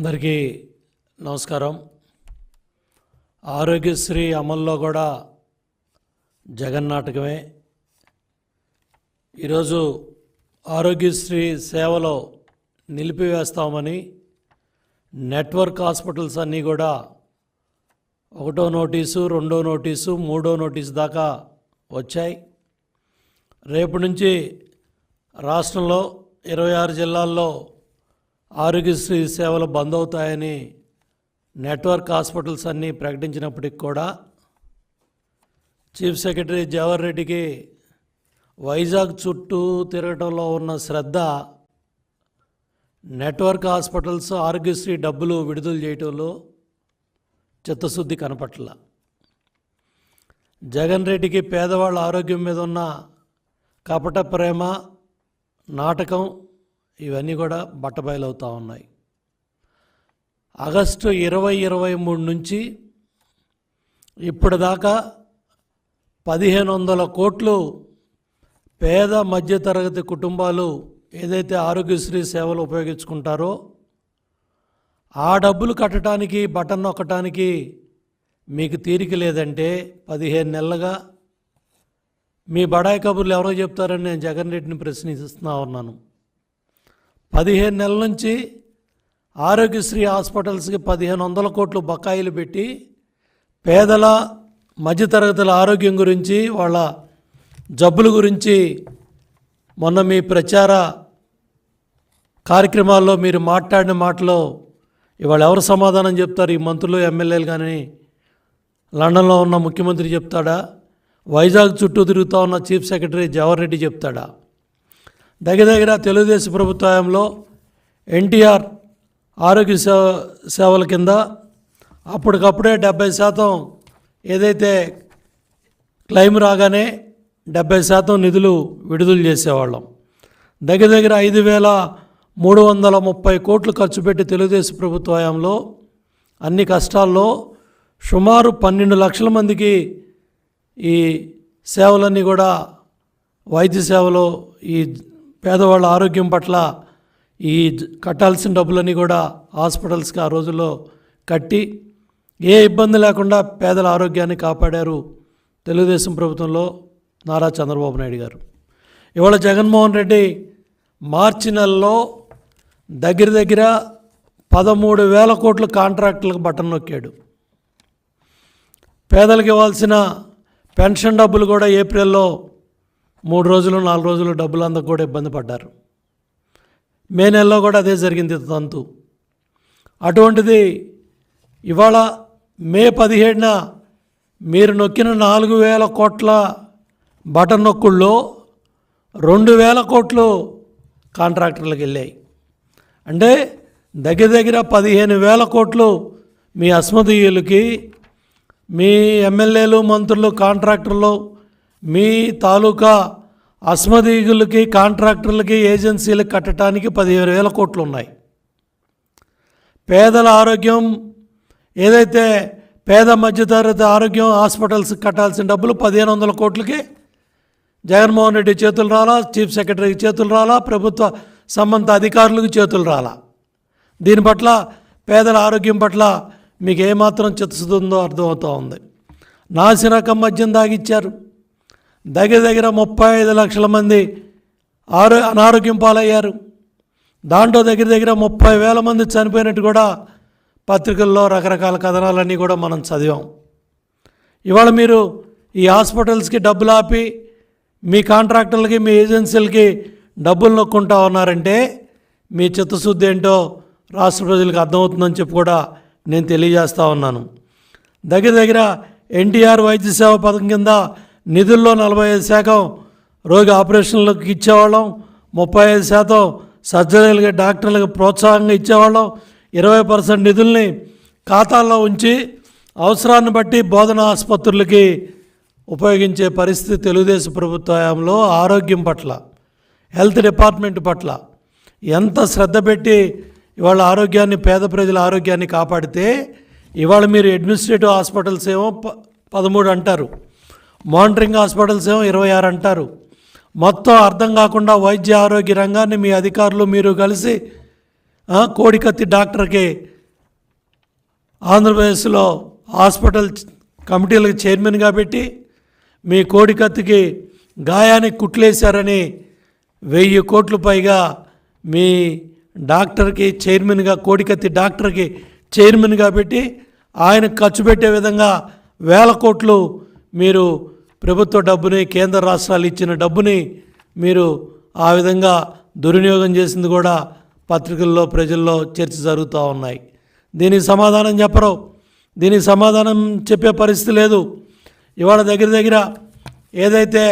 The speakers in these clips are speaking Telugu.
అందరికీ నమస్కారం. ఆరోగ్యశ్రీ అమల్లో కూడా జగన్నాటకమే ఈరోజు ఆరోగ్యశ్రీ సేవలో నిలిపివేస్తామని నెట్వర్క్ హాస్పిటల్స్ అన్నీ కూడా ఒకటో నోటీసు రెండో నోటీసు మూడో నోటీసు దాకా వచ్చాయి. రేపు నుంచి రాష్ట్రంలో ఇరవై ఆరు జిల్లాల్లో ఆరోగ్యశ్రీ సేవలు బంద్ అవుతాయని నెట్వర్క్ హాస్పిటల్స్ అన్నీ ప్రకటించినప్పటికి కూడా చీఫ్ సెక్రటరీ జవహర్ రెడ్డికి వైజాగ్ చుట్టూ తిరగటంలో ఉన్న శ్రద్ధ నెట్వర్క్ హాస్పిటల్స్ ఆరోగ్యశ్రీ డబ్బులు విడుదల చేయటంలో చిత్తశుద్ధి కనపట్ల. జగన్ రెడ్డికి పేదవాళ్ళ ఆరోగ్యం మీద ఉన్న కపట ప్రేమ నాటకం ఇవన్నీ కూడా బట్టబయలవుతూ ఉన్నాయి. ఆగస్టు ఇరవై ఇరవై మూడు నుంచి ఇప్పటిదాకా పదిహేను వందల కోట్లు పేద మధ్యతరగతి కుటుంబాలు ఏదైతే ఆరోగ్యశ్రీ సేవలు ఉపయోగించుకుంటారో ఆ డబ్బులు కట్టడానికి బటన్ నొక్కటానికి మీకు తీరిక లేదంటే పదిహేను నెలలుగా మీ బడాయి కబుర్లు ఎవరో చెప్తారని నేను జగన్ రెడ్డిని ప్రశ్నిస్తున్నా ఉన్నాను పదిహేను నెలల నుంచి ఆరోగ్యశ్రీ హాస్పిటల్స్కి పదిహేను వందల కోట్లు బకాయిలు పెట్టి పేదల మధ్యతరగతుల ఆరోగ్యం గురించి వాళ్ళ జబ్బుల గురించి మొన్న మీ ప్రచార కార్యక్రమాల్లో మీరు మాట్లాడిన మాటలో ఇవాళ ఎవరు సమాధానం చెప్తారు? ఈ మంత్రులు ఎమ్మెల్యేలు కానీ లండన్లో ఉన్న ముఖ్యమంత్రి చెప్తాడా? వైజాగ్ చుట్టూ తిరుగుతూ ఉన్న చీఫ్ సెక్రటరీ జవహర్ రెడ్డి చెప్తాడా? దగ్గర దగ్గర తెలుగుదేశం ప్రభుత్వంలో ఎన్టీఆర్ ఆరోగ్య సేవ సేవల కింద అప్పటికప్పుడే డెబ్బై శాతం ఏదైతే క్లెయిమ్ రాగానే డెబ్బై శాతం నిధులు విడుదల చేసేవాళ్ళం. దగ్గర దగ్గర ఐదు వేల మూడు వందల ముప్పై కోట్లు ఖర్చు పెట్టి తెలుగుదేశం ప్రభుత్వ హయాంలో అన్ని కష్టాల్లో సుమారు పన్నెండు లక్షల మందికి ఈ సేవలన్నీ కూడా వైద్య సేవలు ఈ పేదవాళ్ళ ఆరోగ్యం పట్ల ఈ కట్టాల్సిన డబ్బులన్నీ కూడా హాస్పిటల్స్కి ఆ రోజుల్లో కట్టి ఏ ఇబ్బంది లేకుండా పేదల ఆరోగ్యాన్ని కాపాడారు తెలుగుదేశం ప్రభుత్వంలో నారా చంద్రబాబు నాయుడు గారు. ఇవాళ జగన్మోహన్ రెడ్డి మార్చి నెలలో దగ్గర దగ్గర పదమూడు వేల కోట్ల కాంట్రాక్టులకు బటన్ నొక్కాడు. పేదలకు ఇవ్వాల్సిన పెన్షన్ డబ్బులు కూడా ఏప్రిల్లో మూడు రోజులు నాలుగు రోజులు డబ్బులు అందకు కూడా ఇబ్బంది పడ్డారు. మే నెలలో కూడా అదే జరిగింది తంతు. అటువంటిది ఇవాళ మే పదిహేడున మీరు నొక్కిన నాలుగు వేల కోట్ల బటన్ నొక్కుల్లో రెండు వేల కోట్లు కాంట్రాక్టర్లకు వెళ్ళాయి. అంటే దగ్గర దగ్గర పదిహేను వేల కోట్లు మీ అస్మదీయులకి మీ ఎమ్మెల్యేలు మంత్రులు కాంట్రాక్టర్లు మీ తాలూకా అస్మదీగులకి కాంట్రాక్టర్లకి ఏజెన్సీలకు కట్టడానికి పదిహేను వేల కోట్లు ఉన్నాయి. పేదల ఆరోగ్యం ఏదైతే పేద మధ్యతరగతి ఆరోగ్యం హాస్పిటల్స్ కట్టాల్సిన డబ్బులు పదిహేను వందల కోట్లకి జగన్మోహన్ రెడ్డి చేతులు రాలా చీఫ్ సెక్రటరీకి చేతులు రాలా ప్రభుత్వ సంబంధిత అధికారులకు చేతులు రాలా. దీని పట్ల పేదల ఆరోగ్యం పట్ల మీకు ఏమాత్రం చిత్తశుద్ధి ఉందో అర్థమవుతూ ఉంది. నాసిరకం మద్యం తాగిచ్చారు దగ్గర దగ్గర ముప్పై ఐదు లక్షల మంది ఆరో అనారోగ్యం పాలయ్యారు దాంట్లో దగ్గర దగ్గర ముప్పై వేల మంది చనిపోయినట్టు కూడా పత్రికల్లో రకరకాల కథనాలన్నీ కూడా మనం చదివాం. ఇవాళ మీరు ఈ హాస్పిటల్స్కి డబ్బులు ఆపి మీ కాంట్రాక్టర్లకి మీ ఏజెన్సీలకి డబ్బులు నొక్కుంటా ఉన్నారంటే మీ చిత్తశుద్ధి ఏంటో రాష్ట్ర ప్రజలకు అర్థమవుతుందని చెప్పి కూడా నేను తెలియజేస్తూ ఉన్నాను. దగ్గర దగ్గర ఎన్టీఆర్ వైద్య సేవ పథకం కింద నిధుల్లో నలభై ఐదు శాతం రోగి ఆపరేషన్లకు ఇచ్చేవాళ్ళం ముప్పై ఐదు శాతం సర్జరీలకి డాక్టర్లకు ప్రోత్సాహంగా ఇచ్చేవాళ్ళం. ఇరవై పర్సెంట్ నిధుల్ని ఖాతాల్లో ఉంచి అవసరాన్ని బట్టి బోధన ఆసుపత్రులకి ఉపయోగించే పరిస్థితి తెలుగుదేశం ప్రభుత్వ హయాంలో ఆరోగ్యం పట్ల హెల్త్ డిపార్ట్మెంట్ పట్ల ఎంత శ్రద్ధ పెట్టి ఇవాళ ఆరోగ్యాన్ని పేద ప్రజల ఆరోగ్యాన్ని కాపాడితే ఇవాళ మీరు అడ్మినిస్ట్రేటివ్ హాస్పిటల్స్ ఏమో ప పదమూడు అంటారు. మానిటరింగ్ హాస్పిటల్స్ ఏమో ఇరవై ఆరు అంటారు. మొత్తం అర్థం కాకుండా వైద్య ఆరోగ్య రంగాన్ని మీ అధికారులు మీరు కలిసి కోడికత్తి డాక్టర్కి ఆంధ్రప్రదేశ్లో హాస్పిటల్ కమిటీలకు చైర్మన్గా పెట్టి మీ కోడికత్తికి గాయానికి కుట్లేశారని వెయ్యి కోట్లు పైగా మీ డాక్టర్కి చైర్మన్గా కోడికత్తి డాక్టర్కి చైర్మన్గా పెట్టి ఆయన ఖర్చు పెట్టే విధంగా వేల కోట్లు మీరు ప్రభుత్వ డబ్బుని కేంద్ర రాష్ట్రాలు ఇచ్చిన డబ్బుని మీరు ఆ విధంగా దుర్వినియోగం చేసింది కూడా పత్రికల్లో ప్రజల్లో చర్చ జరుగుతూ ఉన్నాయి. దీనికి సమాధానం చెప్పరు. దీనికి సమాధానం చెప్పే పరిస్థితి లేదు. ఇవాళ దగ్గర దగ్గర ఏదైతే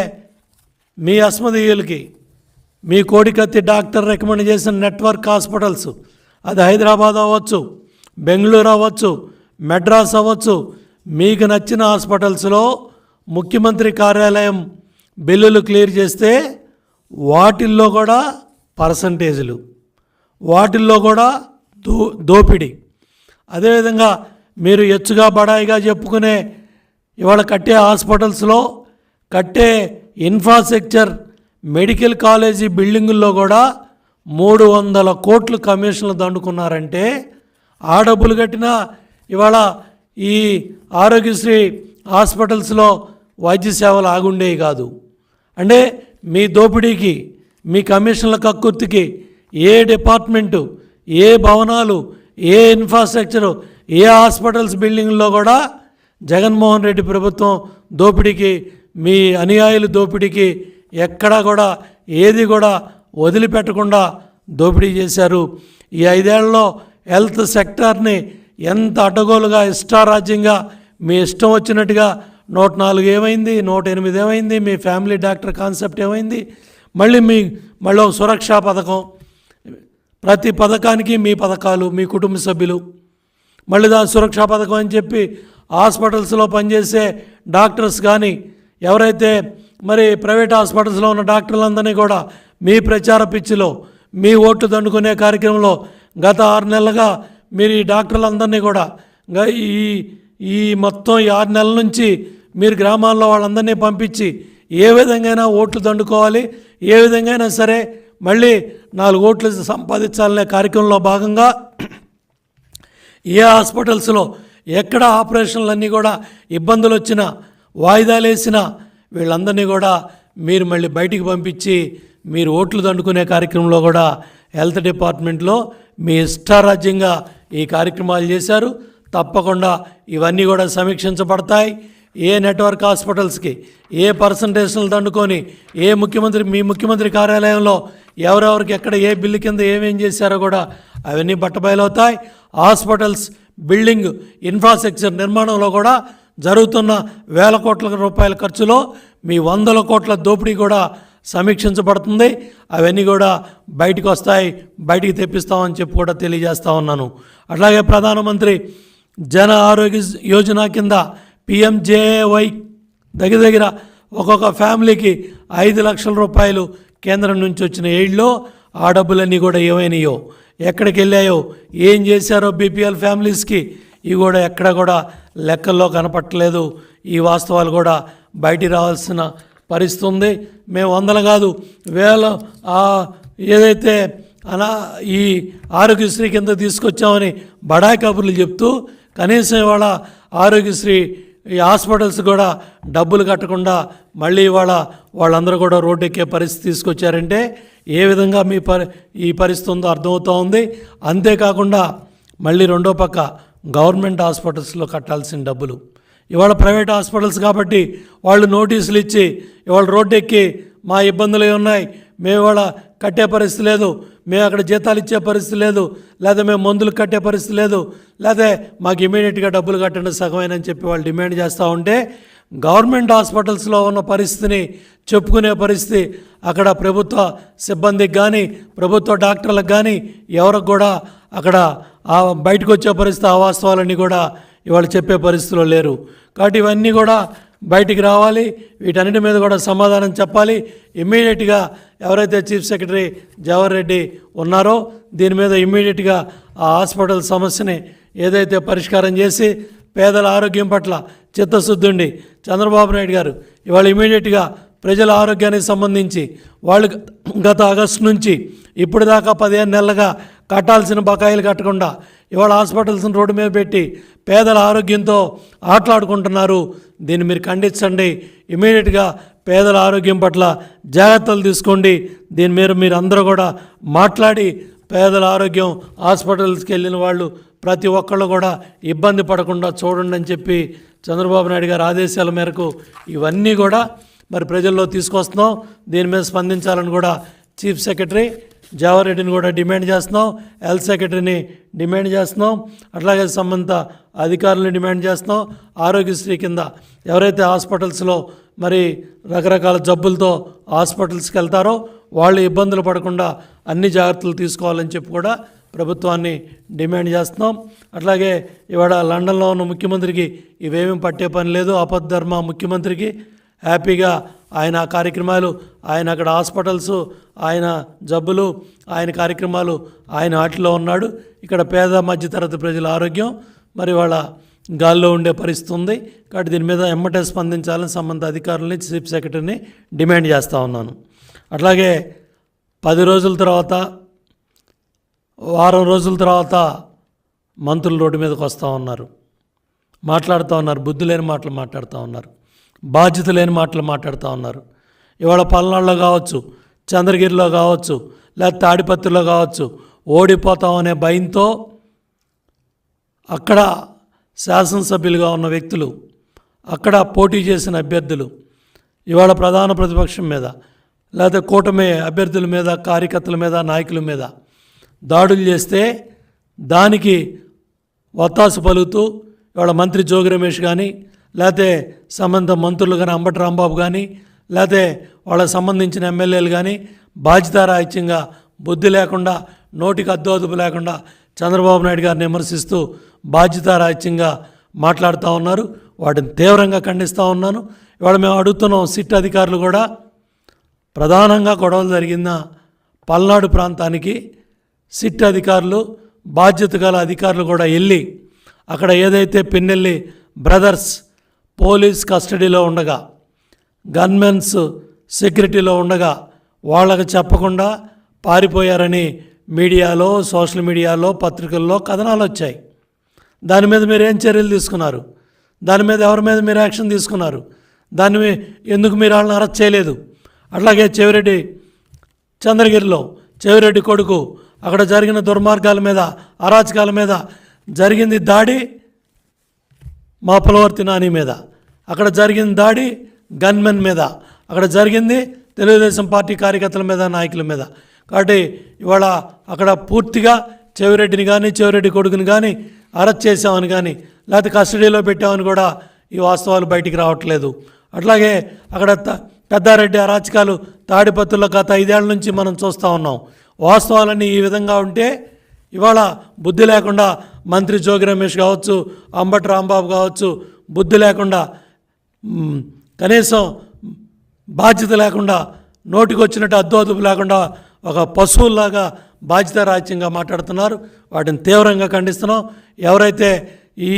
మీ అస్మదీయులకి మీ కోడికత్తి డాక్టర్ రికమెండ్ చేసిన నెట్వర్క్ హాస్పిటల్స్ అది హైదరాబాద్ అవ్వచ్చు బెంగళూరు అవ్వచ్చు మెడ్రాస్ అవ్వచ్చు మీకు నచ్చిన హాస్పిటల్స్లో ముఖ్యమంత్రి కార్యాలయం బిల్లులు క్లియర్ చేస్తే వాటిల్లో కూడా పర్సంటేజీలు వాటిల్లో కూడా దో దోపిడీ. అదేవిధంగా మీరు ఎచ్చుగా బడాయిగా చెప్పుకునే ఇవాళ కట్టే హాస్పిటల్స్లో కట్టే ఇన్ఫ్రాస్ట్రక్చర్ మెడికల్ కాలేజీ బిల్డింగుల్లో కూడా మూడు వందల కోట్లు కమిషన్లు దండుకున్నారంటే ఆ డబ్బులు కట్టినా ఇవాళ ఈ ఆరోగ్యశ్రీ హాస్పిటల్స్లో వైద్య సేవలు ఆగుండేవి కాదు. అంటే మీ దోపిడీకి మీ కమిషన్ల కక్కుర్తికి ఏ డిపార్ట్మెంటు ఏ భవనాలు ఏ ఇన్ఫ్రాస్ట్రక్చరు ఏ హాస్పిటల్స్ బిల్డింగ్లో కూడా జగన్మోహన్ రెడ్డి ప్రభుత్వం దోపిడీకి మీ అనుయాయులు దోపిడీకి ఎక్కడా కూడా ఏది కూడా వదిలిపెట్టకుండా దోపిడీ చేశారు. ఈ ఐదేళ్ళలో హెల్త్ సెక్టార్ని ఎంత అడ్డగోలుగా ఇష్టారాజ్యంగా మీ ఇష్టం వచ్చినట్టుగా నూట నాలుగు ఏమైంది? నూట ఎనిమిది ఏమైంది? మీ ఫ్యామిలీ డాక్టర్ కాన్సెప్ట్ ఏమైంది? మళ్ళీ మీ మళ్ళీ ఒక సురక్షా పథకం. ప్రతి పథకానికి మీ పథకాలు మీ కుటుంబ సభ్యులు. మళ్ళీ దాని సురక్షా పథకం అని చెప్పి హాస్పిటల్స్లో పనిచేసే డాక్టర్స్ కానీ ఎవరైతే మరి ప్రైవేట్ హాస్పిటల్స్లో ఉన్న డాక్టర్లందరినీ కూడా మీ ప్రచార పిచ్చిలో మీ ఓట్లు దండుకునే కార్యక్రమంలో గత ఆరు నెలలుగా మీరు ఈ డాక్టర్లందరినీ కూడా ఈ ఈ మొత్తం ఈ ఆరు నెలల నుంచి మీరు గ్రామాల్లో వాళ్ళందరినీ పంపించి ఏ విధంగా ఓట్లు దండుకోవాలి ఏ విధంగా సరే మళ్ళీ నాలుగు ఓట్లు సంపాదించాలనే కార్యక్రమంలో భాగంగా ఏ హాస్పిటల్స్లో ఎక్కడ ఆపరేషన్లన్నీ కూడా ఇబ్బందులు వచ్చినా వాయిదాలేసినా వీళ్ళందరినీ కూడా మీరు మళ్ళీ బయటికి పంపించి మీరు ఓట్లు దండుకునే కార్యక్రమంలో కూడా హెల్త్ డిపార్ట్మెంట్లో మీ ఇష్టారాజ్యంగా ఈ కార్యక్రమాలు చేశారు. తప్పకుండా ఇవన్నీ కూడా సమీక్షించబడతాయి. ఏ నెట్వర్క్ హాస్పిటల్స్కి ఏ పర్సంటేజ్లు దండుకొని ఏ ముఖ్యమంత్రి మీ ముఖ్యమంత్రి కార్యాలయంలో ఎవరెవరికి ఎక్కడ ఏ బిల్లు కింద ఏమేం చేశారో కూడా అవన్నీ బట్టబయలవుతాయి. హాస్పిటల్స్ బిల్డింగ్ ఇన్ఫ్రాస్ట్రక్చర్ నిర్మాణంలో కూడా జరుగుతున్న వేల కోట్ల రూపాయల ఖర్చులో మీ వందల కోట్ల దోపిడీ కూడా సమీక్షించబడుతుంది. అవన్నీ కూడా బయటికి వస్తాయి బయటికి తెప్పిస్తామని చెప్పి కూడా తెలియజేస్తా ఉన్నాను. అట్లాగే ప్రధానమంత్రి జన ఆరోగ్య యోజన కింద పిఎంజేవై దగ్గర దగ్గర ఒక్కొక్క ఫ్యామిలీకి ఐదు లక్షల రూపాయలు కేంద్రం నుంచి వచ్చిన ఏళ్ళలో ఆ డబ్బులన్నీ కూడా ఏమైనాయో ఎక్కడికి వెళ్ళాయో ఏం చేశారో బీపీఎల్ ఫ్యామిలీస్కి ఇవి కూడా ఎక్కడ కూడా లెక్కల్లో కనపట్టలేదు. ఈ వాస్తవాలు కూడా బయటికి రావాల్సిన పరిస్థితి ఉంది. మేము వందలు కాదు వేల ఏదైతే అనా ఈ ఆరోగ్యశ్రీ కింద తీసుకొచ్చామని బడాయి కబుర్లు చెప్తూ కనీసం ఇవాళ ఆరోగ్యశ్రీ ఈ హాస్పిటల్స్ కూడా డబ్బులు కట్టకుండా మళ్ళీ ఇవాళ వాళ్ళందరూ కూడా రోడ్డు ఎక్కే పరిస్థితి తీసుకొచ్చారంటే ఏ విధంగా మీ పరి ఈ పరిస్థితి ఉందో అర్థమవుతూ ఉంది. అంతేకాకుండా మళ్ళీ రెండో పక్క గవర్నమెంట్ హాస్పిటల్స్లో కట్టాల్సిన డబ్బులు. ఇవాళ ప్రైవేట్ హాస్పిటల్స్ కాబట్టి వాళ్ళు నోటీసులు ఇచ్చి ఇవాళ రోడ్డు ఎక్కి మా ఇబ్బందులు ఉన్నాయి మేము ఇవాళ కట్టే పరిస్థితి లేదు. మేము అక్కడ జీతాలు ఇచ్చే పరిస్థితి లేదు. లేదా మేము మందులు కట్టే పరిస్థితి లేదు. లేదా మాకు ఇమీడియట్గా డబ్బులు కట్టండి సగమేనని చెప్పి వాళ్ళు డిమాండ్ చేస్తూ ఉంటే గవర్నమెంట్ హాస్పిటల్స్లో ఉన్న పరిస్థితిని చెప్పుకునే పరిస్థితి అక్కడ ప్రభుత్వ సిబ్బందికి కానీ ప్రభుత్వ డాక్టర్లకు కానీ ఎవరికి కూడా అక్కడ బయటకు వచ్చే పరిస్థితి ఆ వాస్తవాలన్నీ కూడా ఇవాళ చెప్పే పరిస్థితిలో లేరు. కాబట్టి ఇవన్నీ కూడా బయటికి రావాలి. వీటన్నిటి మీద కూడా సమాధానం చెప్పాలి. ఇమ్మీడియట్గా ఎవరైతే చీఫ్ సెక్రటరీ జవహర్ రెడ్డి ఉన్నారో దీని మీద ఇమ్మీడియట్గా ఆ హాస్పిటల్ సమస్యని ఏదైతే పరిష్కారం చేసి పేదల ఆరోగ్యం పట్ల చిత్తశుద్ధుండి చంద్రబాబు నాయుడు గారు ఇవాళ ఇమీడియట్గా ప్రజల ఆరోగ్యానికి సంబంధించి వాళ్ళు గత ఆగస్టు నుంచి ఇప్పుడు దాకా పదిహేను నెలలుగా కట్టాల్సిన బకాయిలు కట్టకుండా ఇవాళ హాస్పిటల్స్ని రోడ్డు మీద పెట్టి పేదల ఆరోగ్యంతో ఆటలాడుకుంటున్నారు. దీన్ని మీరు ఖండించండి. ఇమీడియట్గా పేదల ఆరోగ్యం పట్ల జాగ్రత్తలు తీసుకోండి. దీని మీద మీరు అందరూ కూడా మాట్లాడి పేదల ఆరోగ్యం హాస్పిటల్స్కి వెళ్ళిన వాళ్ళు ప్రతి ఒక్కళ్ళు కూడా ఇబ్బంది పడకుండా చూడండి అని చెప్పి చంద్రబాబు నాయుడు గారి ఆదేశాల మేరకు ఇవన్నీ కూడా మరి ప్రజల్లో తీసుకొస్తున్నాం. దీని మీద స్పందించాలని కూడా చీఫ్ సెక్రటరీ జావారెడ్డిని కూడా డిమాండ్ చేస్తున్నాం హెల్త్ సెక్రటరీని డిమాండ్ చేస్తున్నాం అట్లాగే సంబంధిత అధికారులను డిమాండ్ చేస్తున్నాం ఆరోగ్యశ్రీ కింద ఎవరైతే హాస్పిటల్స్లో మరి రకరకాల జబ్బులతో హాస్పిటల్స్కి వెళ్తారో వాళ్ళు ఇబ్బందులు పడకుండా అన్ని జాగ్రత్తలు తీసుకోవాలని చెప్పి కూడా ప్రభుత్వాన్ని డిమాండ్ చేస్తున్నాం. అట్లాగే ఇవాళ లండన్లో ఉన్న ముఖ్యమంత్రికి ఇవేమీ పట్టే పని లేదు ఆపద్ధర్మ ముఖ్యమంత్రికి. హ్యాపీగా ఆయన కార్యక్రమాలు ఆయన అక్కడ హాస్పిటల్స్ ఆయన జబ్బులు ఆయన కార్యక్రమాలు ఆయన వాటిలో ఉన్నాడు. ఇక్కడ పేద మధ్యతరగతి ప్రజల ఆరోగ్యం మరి వాళ్ళ గాల్లో ఉండే పరిస్థితి ఉంది. కాబట్టి దీని మీద ఎమ్మటే స్పందించాలని సంబంధిత అధికారులని చీఫ్ సెక్రటరీని డిమాండ్ చేస్తూ ఉన్నాను. అట్లాగే పది రోజుల తర్వాత వారం రోజుల తర్వాత మంత్రులు రోడ్డు మీదకి వస్తూ ఉన్నారు. మాట్లాడుతూ ఉన్నారు బుద్ధి లేని మాటలు మాట్లాడుతూ ఉన్నారు. బాధ్యత లేని మాటలు మాట్లాడుతూ ఉన్నారు. ఇవాళ పల్నాడులో కావచ్చు చంద్రగిరిలో కావచ్చు లేకపోతే తాడిపత్రిలో కావచ్చు ఓడిపోతాం అనే భయంతో అక్కడ శాసనసభ్యులుగా ఉన్న వ్యక్తులు అక్కడ పోటీ చేసిన అభ్యర్థులు ఇవాళ ప్రధాన ప్రతిపక్షం మీద లేకపోతే కూటమి అభ్యర్థుల మీద కార్యకర్తల మీద నాయకుల మీద దాడులు చేస్తే దానికి వత్తాసు పలుకుతూ ఇవాళ మంత్రి జోగి రమేష్ కానీ లేకపోతే సంబంధిత మంత్రులు కానీ అంబటి రాంబాబు కానీ లేకపోతే వాళ్ళకి సంబంధించిన ఎమ్మెల్యేలు కానీ బాధ్యతారాహిత్యంగా బుద్ధి లేకుండా నోటికి అద్దు అదుపు లేకుండా చంద్రబాబు నాయుడు గారిని విమర్శిస్తూ బాధ్యతారాహిత్యంగా మాట్లాడుతూ ఉన్నారు. వాటిని తీవ్రంగా ఖండిస్తూ ఉన్నాను. ఇవాళ మేము అడుగుతున్నాం సిట్ అధికారులు కూడా. ప్రధానంగా గొడవలు జరిగిన పల్నాడు ప్రాంతానికి సిట్ అధికారులు బాధ్యత గల అధికారులు కూడా వెళ్ళి అక్కడ ఏదైతే పిన్నెల్లి బ్రదర్స్ పోలీస్ కస్టడీలో ఉండగా గన్మెన్స్ సెక్యూరిటీలో ఉండగా వాళ్ళకి చెప్పకుండా పారిపోయారని మీడియాలో సోషల్ మీడియాలో పత్రికల్లో కథనాలు వచ్చాయి. దాని మీద మీరు ఏం చర్యలు తీసుకున్నారు? దాని మీద ఎవరి మీద మీరు యాక్షన్ తీసుకున్నారు? దాని మీ- ఎందుకు మీరు వాళ్ళని అరెస్ట్ చేయలేదు? అట్లాగే చెవిరెడ్డి చంద్రగిరిలో చెవిరెడ్డి కొడుకు అక్కడ జరిగిన దుర్మార్గాల మీద అరాచకాల మీద జరిగింది దాడి మా పులవర్తి నాని మీద. అక్కడ జరిగిన దాడి గన్మెన్ మీద. అక్కడ జరిగింది తెలుగుదేశం పార్టీ కార్యకర్తల మీద నాయకుల మీద. కాబట్టి ఇవాళ అక్కడ పూర్తిగా చెవిరెడ్డిని కానీ చెవిరెడ్డి కొడుకుని కానీ అరెస్ట్ చేసామని కానీ లేకపోతే కస్టడీలో పెట్టామని కూడా ఈ వాస్తవాలు బయటికి రావట్లేదు. అట్లాగే అక్కడ పెద్దారెడ్డి అరాచకాలు తాడిపత్రుల గత ఐదేళ్ళ నుంచి మనం చూస్తూ ఉన్నాం. వాస్తవాలన్నీ ఈ విధంగా ఉంటే ఇవాళ బుద్ధి లేకుండా మంత్రి జోగి రమేష్ కావచ్చు అంబటి రాంబాబు కావచ్చు బుద్ధి లేకుండా కనీసం బాధ్యత లేకుండా నోటికొచ్చినట్టు అద్దు అదుపు లేకుండా ఒక పశువుల్లాగా బాధ్యత రాజ్యంగా మాట్లాడుతున్నారు. వాటిని తీవ్రంగా ఖండిస్తున్నాం. ఎవరైతే ఈ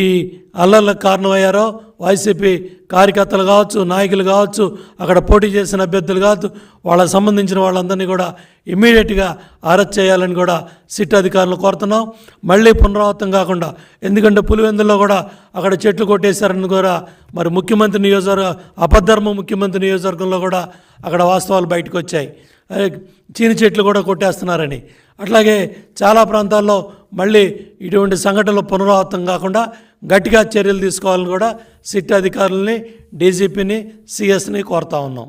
అల్లర్లకు కారణమయ్యారో వైసీపీ కార్యకర్తలు కావచ్చు నాయకులు కావచ్చు అక్కడ పోటీ చేసిన అభ్యర్థులు కావచ్చు వాళ్ళకి సంబంధించిన వాళ్ళందరినీ కూడా ఇమ్మీడియట్గా అరెస్ట్ చేయాలని కూడా సిట్ అధికారులు కోరుతున్నాం. మళ్ళీ పునరావృతం కాకుండా ఎందుకంటే పులివెందుల్లో కూడా అక్కడ చెట్లు కొట్టేశారని కూడా మరి ముఖ్యమంత్రి నియోజకవర్గ అపధర్మ ముఖ్యమంత్రి నియోజకవర్గంలో కూడా అక్కడ వాస్తవాలు బయటకు వచ్చాయి. చీని చెట్లు కూడా కొట్టేస్తున్నారని. అట్లాగే చాలా ప్రాంతాల్లో మళ్ళీ ఇటువంటి సంఘటనలు పునరావృతం కాకుండా గట్టిగా చర్యలు తీసుకోవాలని కూడా సిట్ అధికారులని డీజీపీని సిఎస్ని కోరుతా ఉన్నాం.